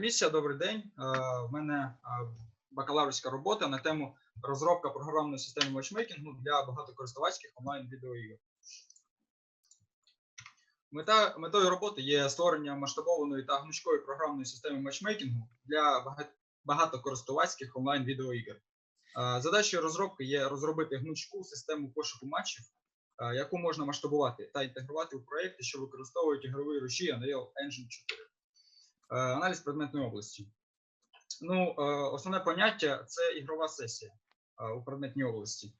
Місія, добрий день. Е, В мене е, бакалаврська робота на тему розробка програмної системи матчмейкінгу для багатокористувацьких онлайн відеоігр. Мета метою роботи є створення масштабованої та гнучкої програмної системи матчмейкінгу для багатокористувацьких онлайн відеоігр. Е, Задачею розробки є розробити гнучку систему пошуку матчів, е, яку можна масштабувати та інтегрувати у проєкти, що використовують ігрові руші Unreal Engine 4. Е, Аналіз предметної області. Ну, е, основне поняття це ігрова сесія е, у предметній області.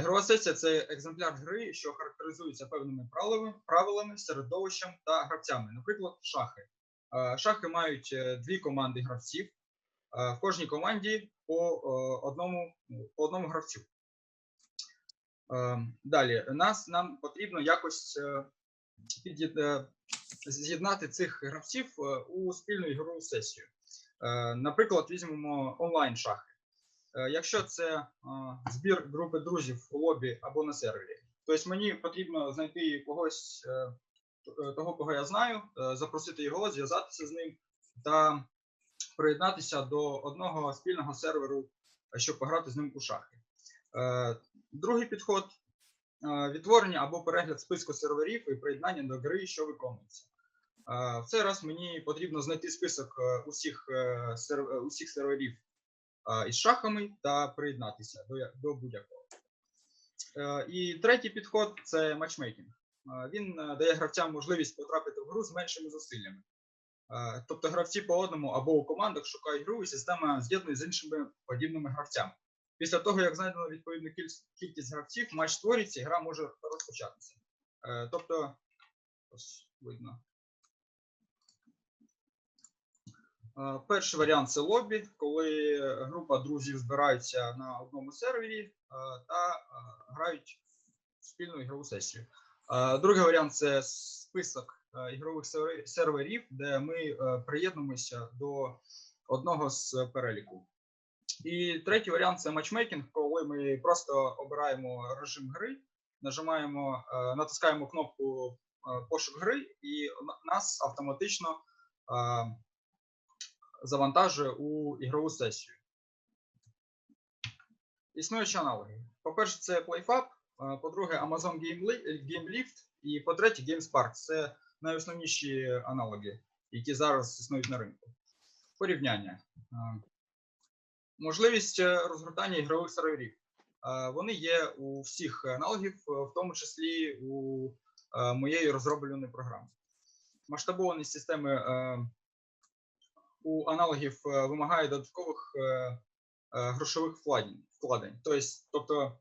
Ігрова сесія це екземпляр гри, що характеризується певними правилами, правилами, середовищем та гравцями. Наприклад, шахи. Шахи мають дві команди гравців. В кожній команді по одному, по одному гравцю. Е, Далі нас нам потрібно якось з'єднати цих гравців е, у спільну ігрову сесію. Е, Наприклад, візьмемо онлайн шахи. Е, Якщо це збір групи друзів у лобі або на сервері, тобто мені потрібно знайти когось, того, кого я знаю, запросити його, зв'язатися з ним та приєднатися до одного спільного серверу, щоб пограти з ним у шахи. Другий підход відтворення або перегляд списку серверів і приєднання до гри, що виконується. Е, В цей раз мені потрібно знайти список е, усіх, е, е, усіх серверів е, із шахами та приєднатися до, до будь-якого. Е, І третій підход це матчмейкінг. Е, Він е, дає гравцям можливість потрапити в гру з меншими зусиллями. Е, Тобто гравці по одному або у командах шукають гру, і система з'єднує з іншими подібними гравцями. Після того, як знайдено відповідну кількість гравців, матч створюється гра може розпочатися. Е, Тобто, ось видно. Е, Перший варіант це лобі, коли група друзів збирається на одному сервері е, та грають в спільну ігрову сесію. Другий варіант це список ігрових серверів, де ми приєднуємося до одного з переліку. І третій варіант це матчмейкінг, коли ми просто обираємо режим гри, нажимаємо, е, натискаємо кнопку е, пошук гри, і нас автоматично е, завантажує у ігрову сесію. Існуючі аналоги. По-перше, це PlayFab, по-друге, Amazon GameLi- GameLift, і по-третє, GameSpark. Це найосновніші аналоги, які зараз існують на ринку. Порівняння. Можливість е, розгортання ігрових серверів. Е, Вони є у всіх аналогів, е, в тому числі у моєї розробленої програми. Масштабованість системи у аналогів вимагає додаткових грошових вкладень. Тобто, тобто,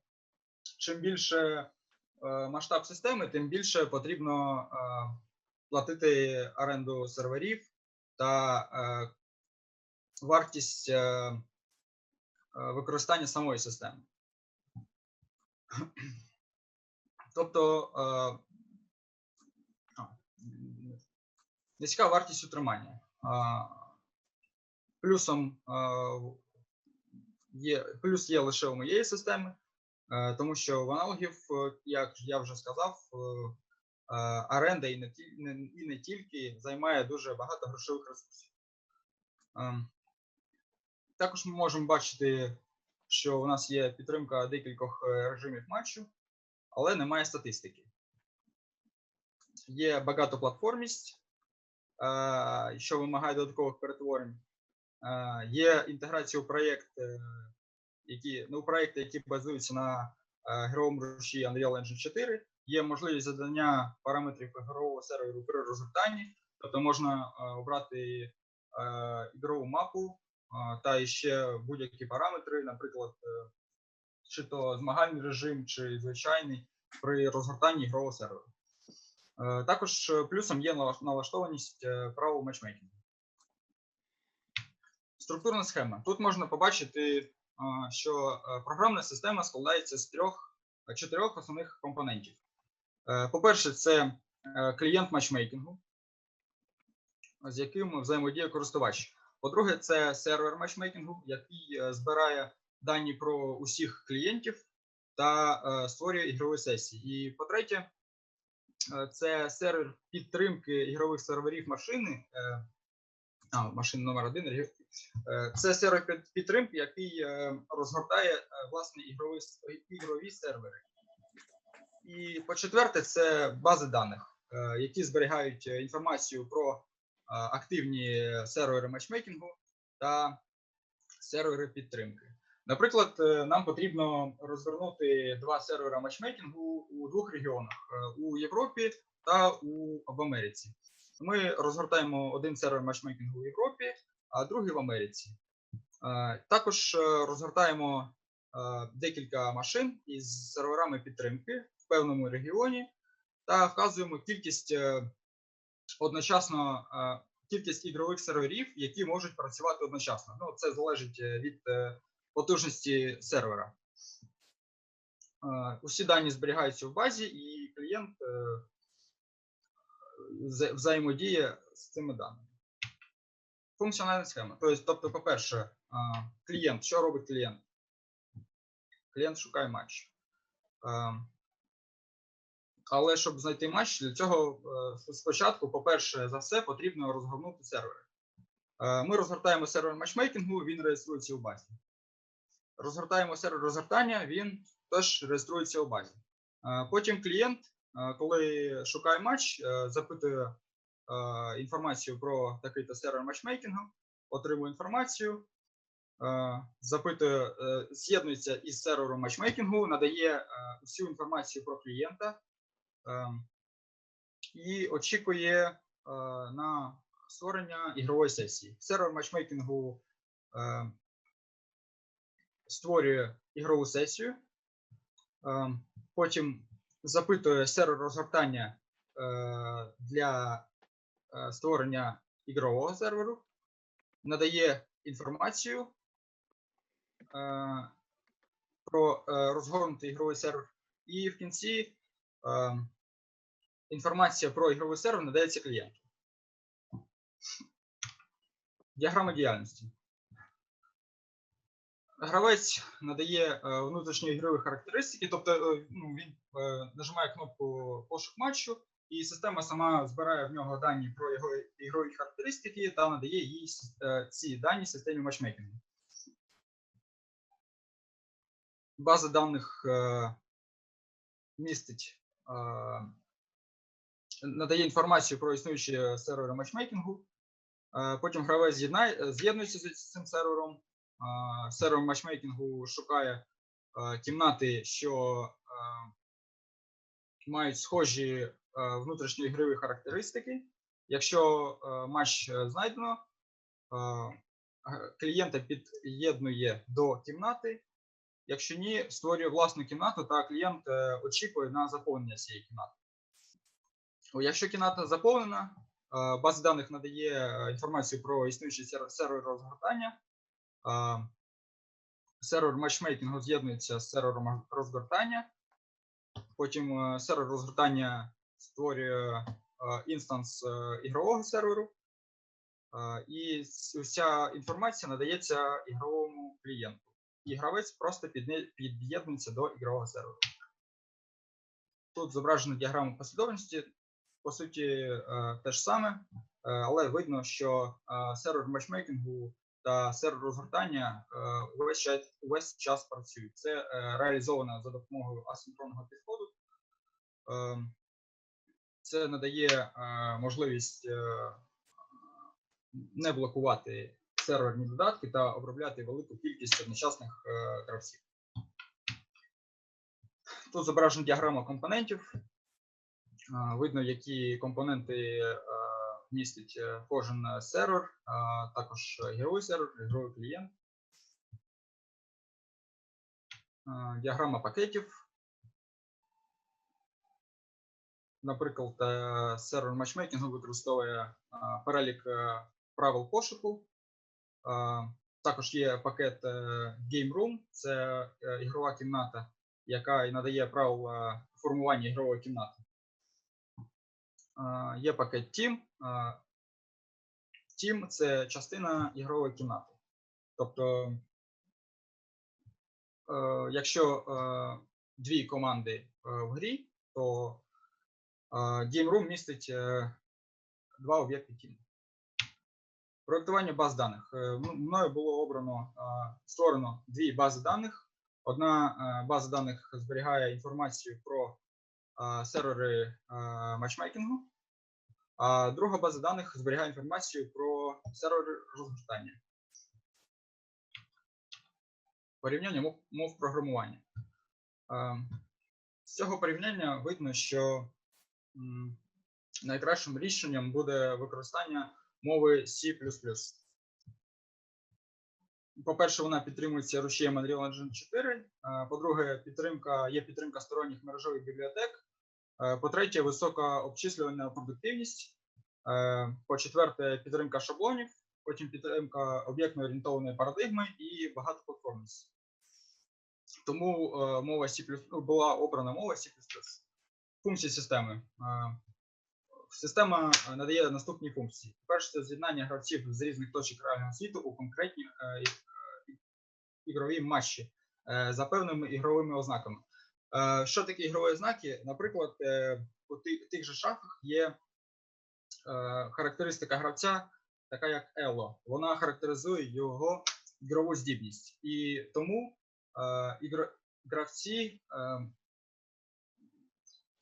чим більше масштаб системи, тим більше потрібно платити оренду серверів та вартість використання самої системи. Тобто е, низька вартість утримання. Плюсом е, є плюс є лише у моєї системи, е, тому що в аналогів, е, як я вже сказав, е, е, оренда і не, тільки займає дуже багато грошових ресурсів. Також ми можемо бачити, що у нас є підтримка декількох е, режимів матчу, але немає статистики. Є багатоплатформість, е, що вимагає додаткових перетворень. Е, Є інтеграція у проєкт, е, які, ну, проєкти, які базуються на е, гровому руші Unreal Engine 4. Є можливість задання параметрів ігрового серверу при розгортанні, тобто можна обрати ігрову мапу та ще будь-які параметри, наприклад, е, чи то змагальний режим, чи звичайний при розгортанні ігрового серверу. Е, Також е, плюсом є налаштованість правил матчмейкінгу. Структурна схема. Тут можна побачити, що програмна система складається з трьох чотирьох основних компонентів. По-перше, це клієнт матчмейкінгу, з яким взаємодіє користувач. По-друге, це сервер матчмейкінгу, який е, збирає дані про усіх клієнтів та е, створює ігрові сесії. І по-третє, е, це сервер підтримки ігрових серверів машини, а, машина номер один. Це сервер підтримки, який розгортає власне ігрові, ігрові сервери. І по-четверте, це бази даних, які зберігають інформацію про активні сервери матчмейкінгу та сервери підтримки. Наприклад, е, нам потрібно розвернути два сервера матчмейкінгу у двох регіонах е, у Європі та у в Америці. Ми розгортаємо один сервер матчмейкінгу в Європі, а другий в Америці. Е, Також розгортаємо декілька машин із серверами підтримки в певному регіоні та вказуємо кількість одночасно е, кількість ігрових серверів, які можуть працювати одночасно. Ну, це залежить е, від е, потужності сервера. Усі дані зберігаються в базі, і клієнт взаємодіє з цими даними. Функціональна схема. Тобто, по-перше, клієнт, що робить клієнт? Клієнт шукає матч. Але щоб знайти матч, для цього е, спочатку, по-перше, за все, потрібно розгорнути сервери. Е, Ми розгортаємо сервер матчмейкінгу, він реєструється у базі. Розгортаємо сервер розгортання, він теж реєструється у базі. Е, Потім клієнт, коли шукає матч, запитує інформацію про такий-то сервер матчмейкінгу, отримує інформацію, запитує, з'єднується із сервером матчмейкінгу, надає всю інформацію про клієнта і очікує е, на створення ігрової сесії. Сервер матчмейкінгу е, створює ігрову сесію, е, потім запитує сервер розгортання е, для е, створення ігрового серверу, надає інформацію про розгорнутий ігровий сервер, і в кінці інформація про ігровий сервер надається клієнту. Діаграма діяльності. Гравець надає е, внутрішньоігрові характеристики, тобто е, ну, він е, нажимає кнопку пошук матчу, і система сама збирає в нього дані про його ігрові характеристики та надає їй ці дані системі матчмейкінгу. База даних містить, надає інформацію про існуючі сервери матчмейкінгу. Е, Потім гравець з'єднується з цим сервером. Е, Сервер матчмейкінгу шукає е, кімнати, що е, мають схожі е, внутрішньоігрові характеристики. Якщо е, матч е, знайдено, е, клієнта під'єднує до кімнати. Якщо ні, створює власну кімнату, та клієнт е, очікує на заповнення цієї кімнати. Якщо кімната заповнена, е, база даних надає е, інформацію про існуючий сервер, розгортання. е, Сервер матчмейкінгу з'єднується з сервером розгортання. Потім сервер розгортання створює інстанс ігрового серверу. І вся інформація надається ігровому клієнту. І гравець просто під'єднується до ігрового серверу. Тут зображена діаграма послідовності. По суті, е, те ж саме, е, але видно, що е, сервер матчмейкінгу та сервер розгортання увесь час, увесь час працюють. Це реалізовано за допомогою асинхронного підходу. Це надає можливість не блокувати серверні додатки та обробляти велику кількість одночасних гравців. Тут зображена діаграма компонентів. Видно, які компоненти е, містить е, кожен сервер, також ігровий сервер, ігровий клієнт. Діаграма пакетів. Наприклад, е, сервер матчмейкінгу використовує перелік правил пошуку. Також є пакет Game Room, це ігрова кімната, яка і надає правила формування ігрової кімнати. Є пакет Team. Team це частина ігрової кімнати. Тобто, е, якщо е, дві команди е, в грі, то Game Room містить два об'єкти Team. Проектування баз даних. Мною було обрано створено дві бази даних. Одна база даних зберігає інформацію про сервери матчмейкінгу, а друга база даних зберігає інформацію про сервери розгортання. Порівняння мов, мов програмування. З цього порівняння видно, що найкращим рішенням буде використання мови C. По-перше, вона підтримується рушієм Unreal Engine 4. е, По-друге, є підтримка сторонніх мережових бібліотек. Е, По-третє, висока обчислювальна продуктивність. Е, По-четверте, підтримка шаблонів, потім підтримка об'єктно орієнтованої парадигми і багатоплатформність. Тому е, мова C++ ну, була обрана мова C++. Функції системи. Система надає наступні функції. Перше, це з'єднання гравців з різних точок реального світу у конкретні ігрові матчі за певними ігровими ознаками. Е, Що таке ігрові ознаки? Наприклад, е, у тих же шахах є е, характеристика гравця, така як Ело. Вона характеризує його ігрову здібність. І тому гравці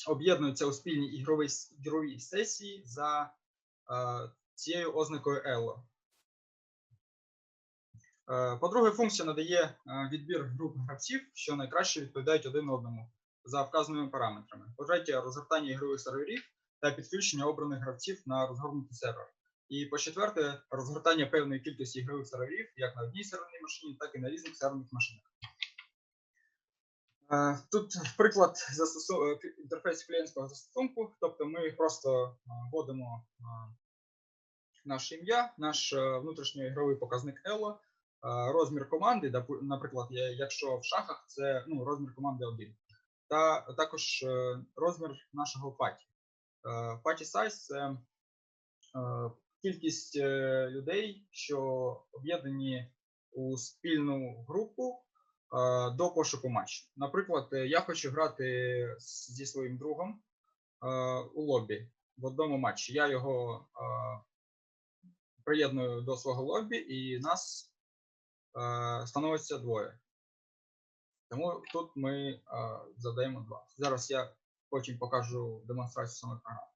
об'єднуються у спільній ігровій, сесії за цією ознакою Ело. Е, По-друге, функція надає е, відбір груп гравців, що найкраще відповідають один одному за вказаними параметрами. По-третє, розгортання ігрових серверів та підключення обраних гравців на розгорнутий сервер. І по-четверте, розгортання певної кількості ігрових серверів як на одній серверній машині, так і на різних серверних машинах. Е, Тут приклад інтерфейсу клієнтського застосунку, тобто ми просто вводимо наше ім'я, наш е, внутрішньоігровий показник ELO, розмір команди, наприклад, якщо в шахах це ну, розмір команди 1, та також е, розмір нашого паті. Е, Паті size – це е, кількість людей, що об'єднані у спільну групу до пошуку матчу. Наприклад, я хочу грати зі своїм другом у лобі в одному матчі. Я його приєдную до свого лобі, і нас становиться двоє. Тому тут ми е, задаємо два. Зараз я потім покажу демонстрацію саме програми.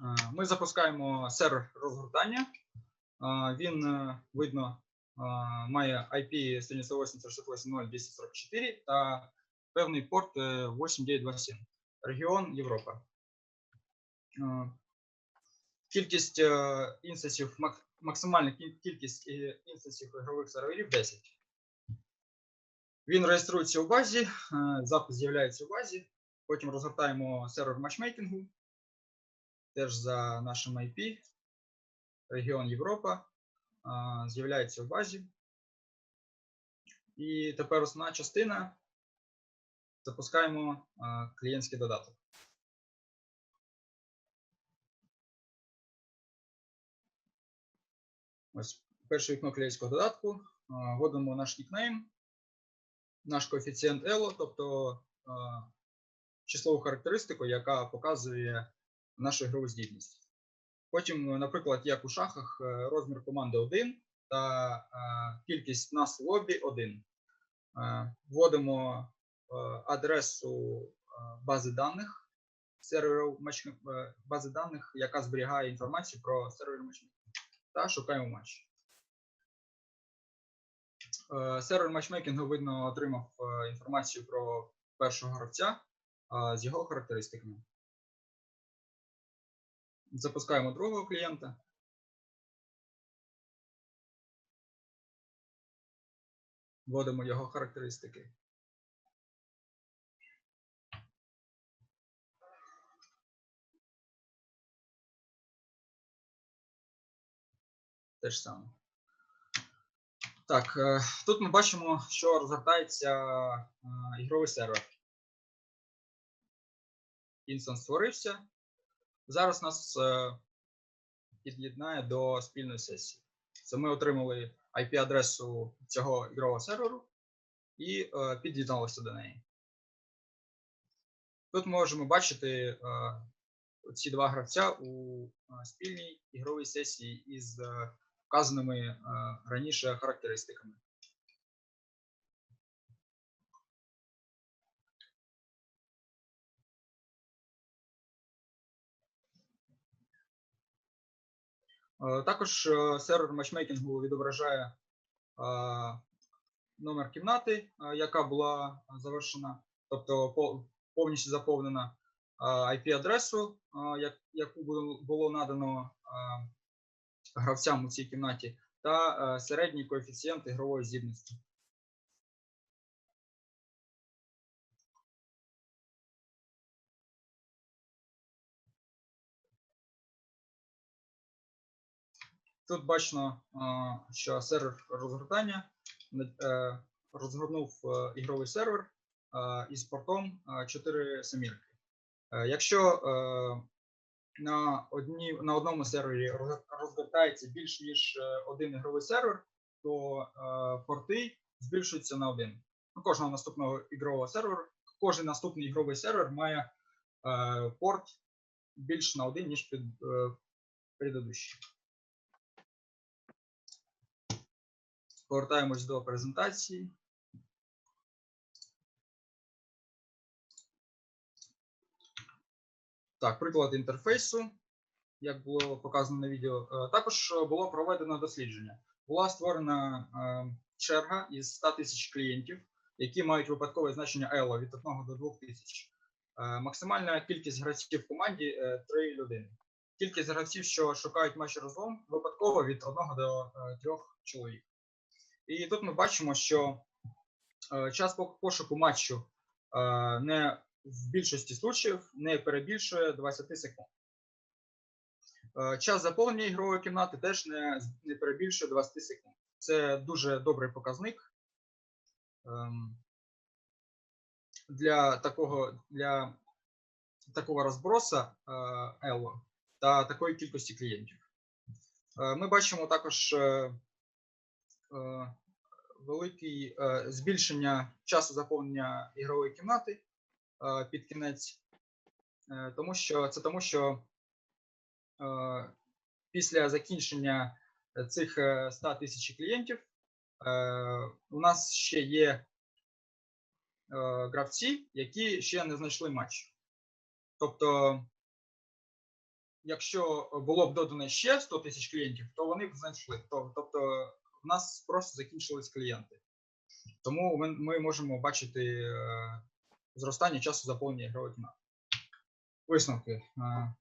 Е, Ми запускаємо сервер розгортання. Е, Він е, видно е, має IP 198.168.0.244 та певний порт е, 8927. Регіон Європа. Кількість е, інстансів, максимальна кількість е, інстансів ігрових серверів 10. Він реєструється у базі, е, запис з'являється у базі. Потім розгортаємо сервер матчмейкінгу теж за нашим IP, регіон Європа, з'являється в базі. І тепер основна частина. Запускаємо клієнтський додаток. Ось перше вікно клієнтського додатку. Вводимо наш нікнейм, наш коефіцієнт ELO, тобто числову характеристику, яка показує нашу ігрову здібність. Потім, наприклад, як у шахах, е, розмір команди 1 та е, кількість нас лобі 1. Е, Вводимо адресу бази даних е, бази даних, яка зберігає інформацію про сервер матчмейкінгу. Та шукаємо матч. Сервер матчмейкінгу видно отримав інформацію про першого гравця з його характеристиками. Запускаємо другого клієнта. Вводимо його характеристики. Те ж саме. Так, е, тут ми бачимо, що розгортається е, ігровий сервер. Інстанс створився. Зараз нас е, під'єднає до спільної сесії. Це ми отримали IP-адресу цього ігрового серверу і е, під'єдналися до неї. Тут можемо бачити е, ці два гравця у спільній ігровій сесії із вказаними раніше характеристиками. Також е, сервер матчмейкінгу відображає е, номер кімнати, е, яка була завершена, тобто повністю заповнена, е, IP-адресу, е, яку було- надано е, гравцям у цій кімнаті, та е, середній коефіцієнт ігрової здібності. Тут бачно, що сервер розгортання е, розгорнув е, ігровий сервер е, із портом е, 4 семірки. Якщо на, одні, на одному сервері розгортається більш ніж один ігровий сервер, то порти збільшуються на один. У кожного наступного ігрового серверу, кожен наступний ігровий сервер має порт більш на один, ніж предыдущий. Повертаємось до презентації. Так, приклад інтерфейсу, як було показано на відео. Е, Також е, було проведено дослідження. Була створена е, черга із 100 тисяч клієнтів, які мають випадкове значення ELO від 1 до 2 тисяч. Максимальна кількість гравців в команді 3 людини. Кількість гравців, що шукають матч разом, випадково від 1 до 3 чоловік. І тут ми бачимо, що е, час пошуку матчу е, не в більшості случаїв не перебільшує 20 секунд. Е, час заповнення ігрової кімнати теж не, не перебільшує 20 секунд. Це дуже добрий показник ем, для такого, для такого розброса е, ELO та такої кількості клієнтів. Ми бачимо також великий е, збільшення часу заповнення ігрової кімнати е, під кінець, е, тому що це тому, що е, після закінчення цих е, 100 тисяч клієнтів е, у нас ще є е, гравці, які ще не знайшли матч. Тобто, якщо було б додано ще 100 тисяч клієнтів, то вони б знайшли. Тобто, в нас просто закінчились клієнти. Тому ми, ми можемо бачити е, зростання часу заповнення ігрових на Висновки. Е,